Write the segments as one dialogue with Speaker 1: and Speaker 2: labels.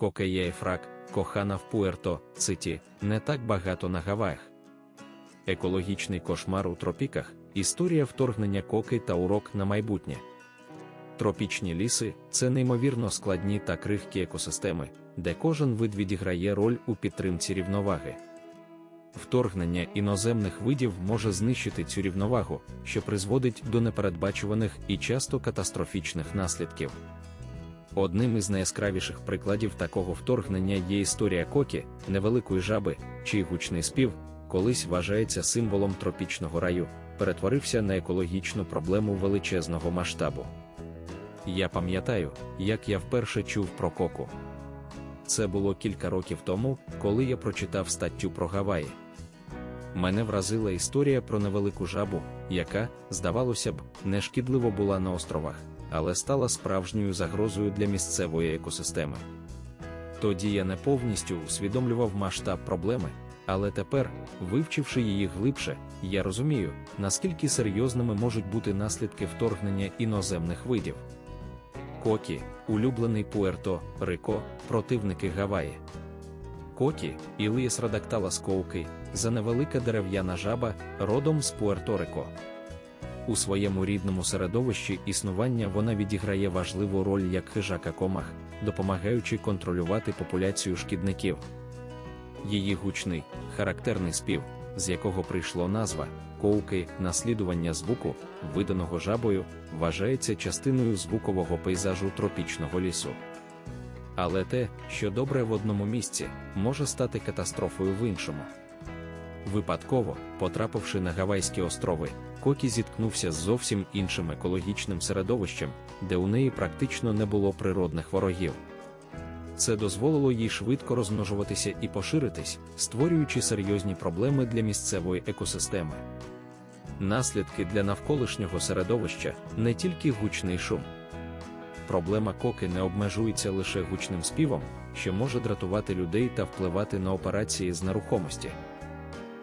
Speaker 1: Кокеєфрак, кохана в Пуерто, Циті, не так багато на Гаваях. Екологічний кошмар у тропіках, історія вторгнення коки та урок на майбутнє. Тропічні ліси це неймовірно складні та крихкі екосистеми, де кожен вид відіграє роль у підтримці рівноваги. Вторгнення іноземних видів може знищити цю рівновагу, що призводить до непередбачуваних і часто катастрофічних наслідків. Одним із найяскравіших прикладів такого вторгнення є історія кокі, невеликої жаби, чий гучний спів, колись вважається символом тропічного раю, перетворився на екологічну проблему величезного масштабу. Я пам'ятаю, як я вперше чув про коку. Це було кілька років тому, коли я прочитав статтю про Гаваї. Мене вразила історія про невелику жабу, яка, здавалося б, нешкідливо була на островах, але стала справжньою загрозою для місцевої екосистеми. Тоді я не повністю усвідомлював масштаб проблеми, але тепер, вивчивши її глибше, я розумію, наскільки серйозними можуть бути наслідки вторгнення іноземних видів. Кокі, улюблений Пуерто, Рико, противники Гаваї. Кокі, Ілієс радактала скоуки, за невелика дерев'яна жаба, родом з Пуерто-Рико. У своєму рідному середовищі існування вона відіграє важливу роль як хижака комах, допомагаючи контролювати популяцію шкідників. Її гучний, характерний спів, з якого прийшло назва, коуки, наслідування звуку, виданого жабою, вважається частиною звукового пейзажу тропічного лісу. Але те, що добре в одному місці, може стати катастрофою в іншому. Випадково, потрапивши на Гавайські острови, Кокі зіткнувся з зовсім іншим екологічним середовищем, де у неї практично не було природних ворогів. Це дозволило їй швидко розмножуватися і поширитись, створюючи серйозні проблеми для місцевої екосистеми. Наслідки для навколишнього середовища не тільки гучний шум. Проблема коки не обмежується лише гучним співом, що може дратувати людей та впливати на операції з нерухомості.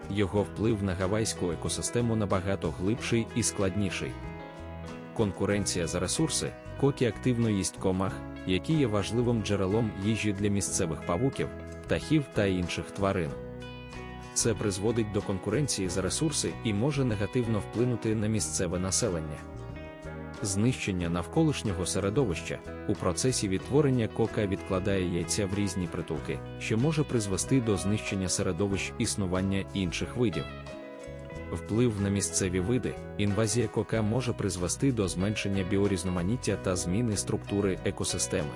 Speaker 1: Його вплив на гавайську екосистему набагато глибший і складніший. Конкуренція за ресурси, кокі активно їсть комах, які є важливим джерелом їжі для місцевих павуків, птахів та інших тварин. Це призводить до конкуренції за ресурси і може негативно вплинути на місцеве населення. Знищення навколишнього середовища у процесі відтворення кока відкладає яйця в різні притулки, що може призвести до знищення середовищ існування інших видів. Вплив на місцеві види, інвазія кока може призвести до зменшення біорізноманіття та зміни структури екосистеми.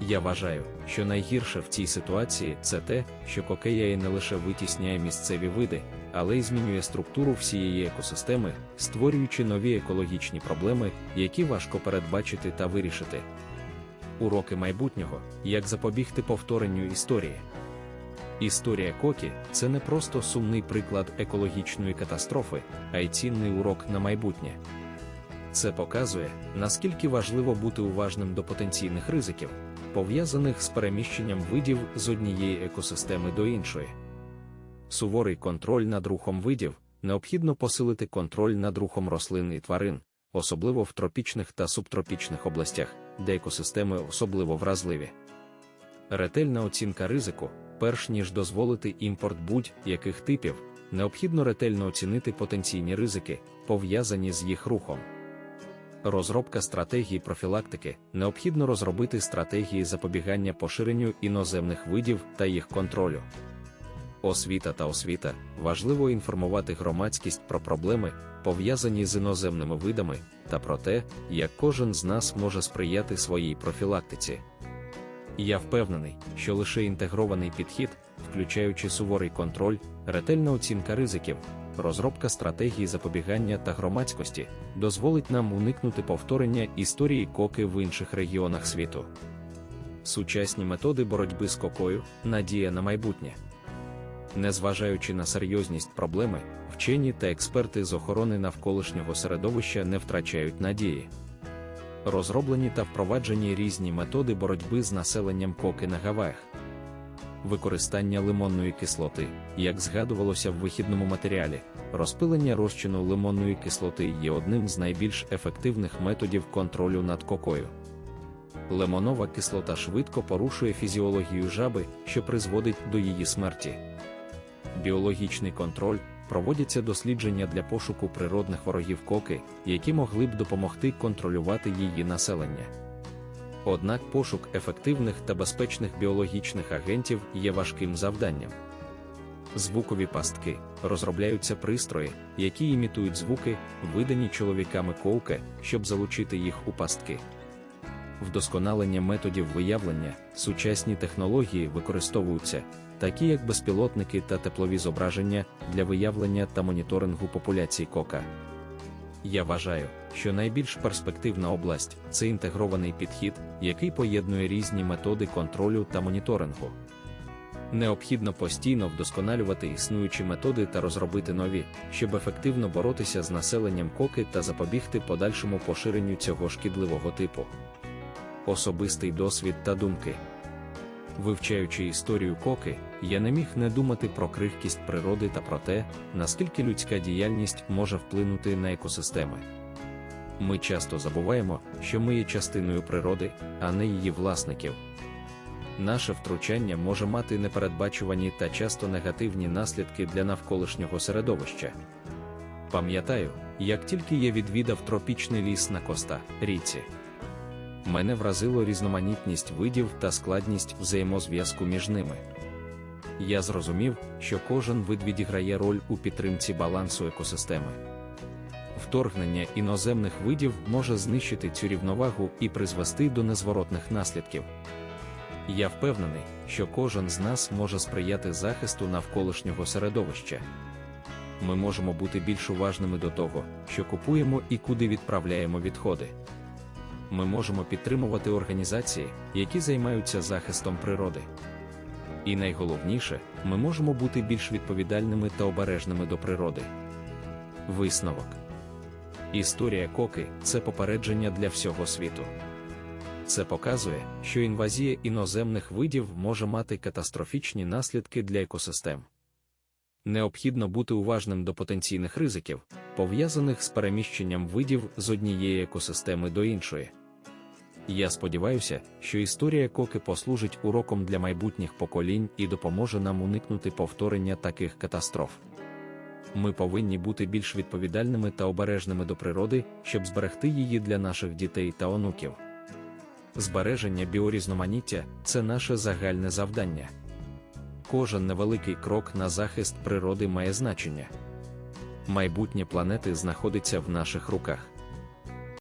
Speaker 1: Я вважаю, що найгірше в цій ситуації це те, що кокея не лише витісняє місцеві види, але й змінює структуру всієї екосистеми, створюючи нові екологічні проблеми, які важко передбачити та вирішити. Уроки майбутнього як запобігти повторенню історії. Історія Кокі це не просто сумний приклад екологічної катастрофи, а й цінний урок на майбутнє. Це показує, наскільки важливо бути уважним до потенційних ризиків, пов'язаних з переміщенням видів з однієї екосистеми до іншої. Суворий контроль над рухом видів необхідно посилити контроль над рухом рослин і тварин, особливо в тропічних та субтропічних областях, де екосистеми особливо вразливі. Ретельна оцінка ризику, перш ніж дозволити імпорт будь-яких типів, необхідно ретельно оцінити потенційні ризики, пов'язані з їх рухом. Розробка стратегії профілактики необхідно розробити стратегії запобігання поширенню іноземних видів та їх контролю. Освіта та освіта важливо інформувати громадськість про проблеми, пов'язані з іноземними видами, та про те, як кожен з нас може сприяти своїй профілактиці. Я впевнений, що лише інтегрований підхід, включаючи суворий контроль, ретельна оцінка ризиків, розробка стратегії запобігання та громадськості, дозволить нам уникнути повторення історії коки в інших регіонах світу. Сучасні методи боротьби з кокою надія на майбутнє. Незважаючи на серйозність проблеми, вчені та експерти з охорони навколишнього середовища не втрачають надії. Розроблені та впроваджені різні методи боротьби з населенням коки на Гаваях. Використання лимонної кислоти, як згадувалося в вихідному матеріалі, розпилення розчину лимонної кислоти є одним з найбільш ефективних методів контролю над кокою. Лимонова кислота швидко порушує фізіологію жаби, що призводить до її смерті. Біологічний контроль проводяться дослідження для пошуку природних ворогів коки, які могли б допомогти контролювати її населення. Однак пошук ефективних та безпечних біологічних агентів є важким завданням. Звукові пастки розробляються пристрої, які імітують звуки, видані чоловіками ковки, щоб залучити їх у пастки. Вдосконалення методів виявлення, сучасні технології використовуються, такі як безпілотники та теплові зображення для виявлення та моніторингу популяцій кока. Я вважаю, що найбільш перспективна область це інтегрований підхід, який поєднує різні методи контролю та моніторингу. Необхідно постійно вдосконалювати існуючі методи та розробити нові, щоб ефективно боротися з населенням коки та запобігти подальшому поширенню цього шкідливого типу. Особистий досвід та думки. Вивчаючи історію коки, я не міг не думати про крихкість природи та про те, наскільки людська діяльність може вплинути на екосистеми. Ми часто забуваємо, що ми є частиною природи, а не її власників. Наше втручання може мати непередбачувані та часто негативні наслідки для навколишнього середовища. Пам'ятаю, як тільки я відвідав тропічний ліс на коста ріці. Мене вразило різноманітність видів та складність взаємозв'язку між ними. Я зрозумів, що кожен вид відіграє роль у підтримці балансу екосистеми. Вторгнення іноземних видів може знищити цю рівновагу і призвести до незворотних наслідків. Я впевнений, що кожен з нас може сприяти захисту навколишнього середовища. Ми можемо бути більш уважними до того, що купуємо і куди відправляємо відходи. Ми можемо підтримувати організації, які займаються захистом природи. І найголовніше, ми можемо бути більш відповідальними та обережними до природи. Висновок Історія коки це попередження для всього світу. Це показує, що інвазія іноземних видів може мати катастрофічні наслідки для екосистем. Необхідно бути уважним до потенційних ризиків, пов'язаних з переміщенням видів з однієї екосистеми до іншої. Я сподіваюся, що історія коки послужить уроком для майбутніх поколінь і допоможе нам уникнути повторення таких катастроф. Ми повинні бути більш відповідальними та обережними до природи, щоб зберегти її для наших дітей та онуків. Збереження біорізноманіття це наше загальне завдання. Кожен невеликий крок на захист природи має значення. Майбутнє планети знаходиться в наших руках.